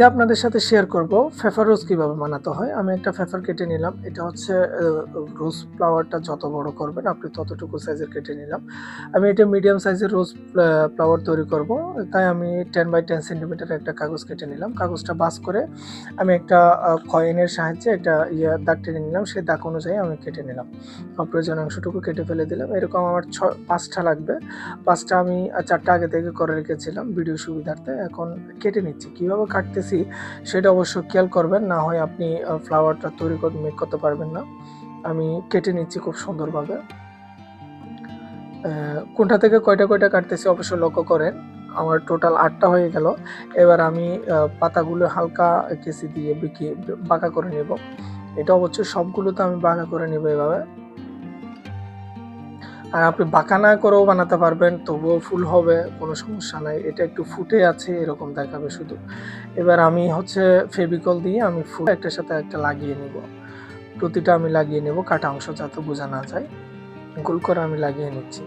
আজকে আপনাদের সাথে শেয়ার করব ফেফার রোজ কীভাবে বানাতে হয়। আমি একটা ফেফার কেটে নিলাম। এটা হচ্ছে রোজ ফ্লাওয়ারটা যত বড় করবেন, আপনি ততটুকু সাইজের কেটে নিলাম। আমি এটা মিডিয়াম সাইজের রোজ ফ্লাওয়ার তৈরি করব। তাই আমি টেন বাই টেন সেন্টিমিটার একটা কাগজ কেটে নিলাম। কাগজটা বাস করে আমি একটা কয়েনের সাহায্যে একটা ইয়ে দাগ টেনে নিলাম। সেই দাগ অনুযায়ী আমি কেটে নিলাম। প্রয়োজন অংশটুকু কেটে ফেলে দিলাম। এরকম আমার ছ, পাঁচটা লাগবে। পাঁচটা আমি চারটা আগে থেকে করে রেখেছিলাম। ভিডিও সুবিধার্থে। এখন কেটে নিচ্ছি। কীভাবে কাটতেছি সেটা অবশ্য খেয়াল করবেন, না হয় আপনি ফ্লাওয়ারটা তৈরি করে মেক করতে পারবেন না। আমি কেটে নিচ্ছি খুব সুন্দরভাবে। কোনটা থেকে কয়টা কয়টা কাটতেছি অবশ্য লক্ষ্য করেন, আমার টোটাল আটটা হয়ে গেল। এবার আমি পাতাগুলো হালকা কেসি দিয়ে বিকিয়ে বাঁকা করে নেব। এটা অবশ্যই সবগুলো তো আমি বাঁকা করে নেব এভাবে। আর আপনি বাঁকা না করেও বানাতে পারবেন, তবুও ফুল হবে, কোনো সমস্যা নাই। এটা একটু ফুটে আছে, এরকম দেখাবে শুধু। এবার আমি হচ্ছে ফেভিকল দিয়ে আমি ফুল একটার সাথে একটা লাগিয়ে নেব। প্রতিটা আমি লাগিয়ে নেব, কাটা অংশ যাতে বোঝা না যায়। গোল করে আমি লাগিয়ে নিচ্ছি।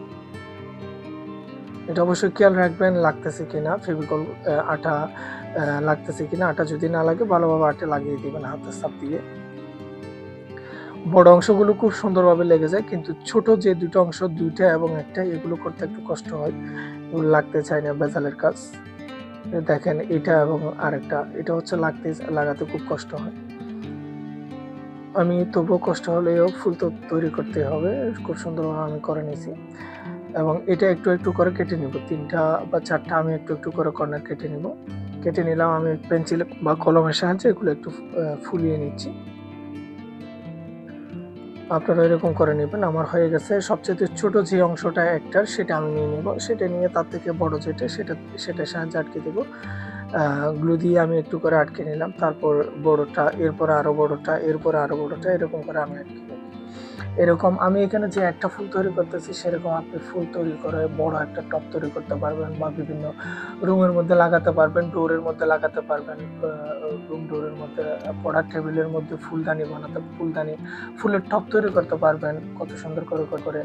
এটা অবশ্যই খেয়াল রাখবেন, লাগতেছে কিনা, ফেভিকল আটা লাগতেছে কিনা। আটা যদি না লাগে, ভালোভাবে আটা লাগিয়ে দিবেন হাতের সাপ দিয়ে। বড় অংশগুলো খুব সুন্দরভাবে লেগে যায়, কিন্তু ছোট যে দুটো অংশ, দুইটা এবং একটা, এগুলো করতে একটু কষ্ট হয়, লাগতে চায় না বেজালের কাজ। দেখেন এটা এবং আরেকটা, এটা হচ্ছে লাগতে, লাগাতে খুব কষ্ট হয়। আমি তবুও কষ্ট হলেও ফুল তো তৈরি করতে হবে, খুব সুন্দরভাবে আমি করে নিয়েছি। এবং এটা একটু একটু করে কেটে নিব, তিনটা বা চারটা আমি একটু একটু করে কর্নার কেটে নিব। কেটে নিলাম আমি পেন্সিল বা কলমের সাহায্যে এগুলো একটু ফুলিয়ে নিচ্ছি। আপনারা এরকম করে নেবেন। আমার হয়ে গেছে। সবচেয়ে ছোট যে অংশটা একটার, সেটা আমি নিয়ে নেব। সেটা নিয়ে তার থেকে বড় যেটা, সেটা, সেটার সাহায্যে আটকে দেবো। গ্লু দিয়ে আমি একটু করে আটকে নিলাম। তারপর বড়টা, এরপর আরও বড়টা, এরপর আরও বড়টা, এরকম করে আমি আটকে নেব। এরকম আমি এখানে যে একটা ফুল তৈরি করতেছি, সেরকম আপনি ফুল তৈরি করে বড় একটা টপ তৈরি করতে পারবেন বা বিভিন্ন রুমের মধ্যে লাগাতে পারবেন, ডোরের মধ্যে লাগাতে পারবেন রুম ডোরের মধ্যে, পড়ার টেবিলের মধ্যে ফুলদানি বানাতে, ফুলদানি, ফুলের টপ তৈরি করতে পারবেন, কত সুন্দর করে করে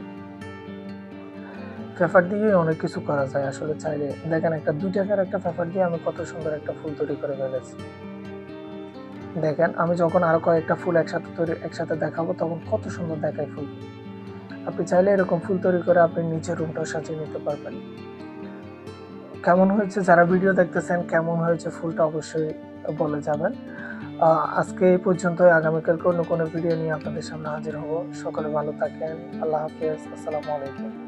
পেপার দিয়ে অনেক কিছু করা যায় আসলে চাইলে। দেখেন একটা দুই টাকার একটা পেপার দিয়ে আমি কত সুন্দর একটা ফুল তৈরি করে ফেলেছি। দেখেন, আমি যখন আরও কয়েকটা ফুল একসাথে তৈরি, একসাথে দেখাবো, তখন কত সুন্দর দেখায় ফুল। আপনি চাইলে এরকম ফুল তৈরি করে আপনি নিচের রুমটাও সাজিয়ে নিতে পারবেন। কেমন হয়েছে? যারা ভিডিও দেখতেছেন, কেমন হয়েছে ফুলটা অবশ্যই বলে যাবেন। আজকে এই পর্যন্ত আগামীকালকে অন্য কোনো ভিডিও নিয়ে আপনাদের সামনে হাজির হব। সকলে ভালো থাকেন। আল্লাহ হাফিজ। আসসালামু আলাইকুম।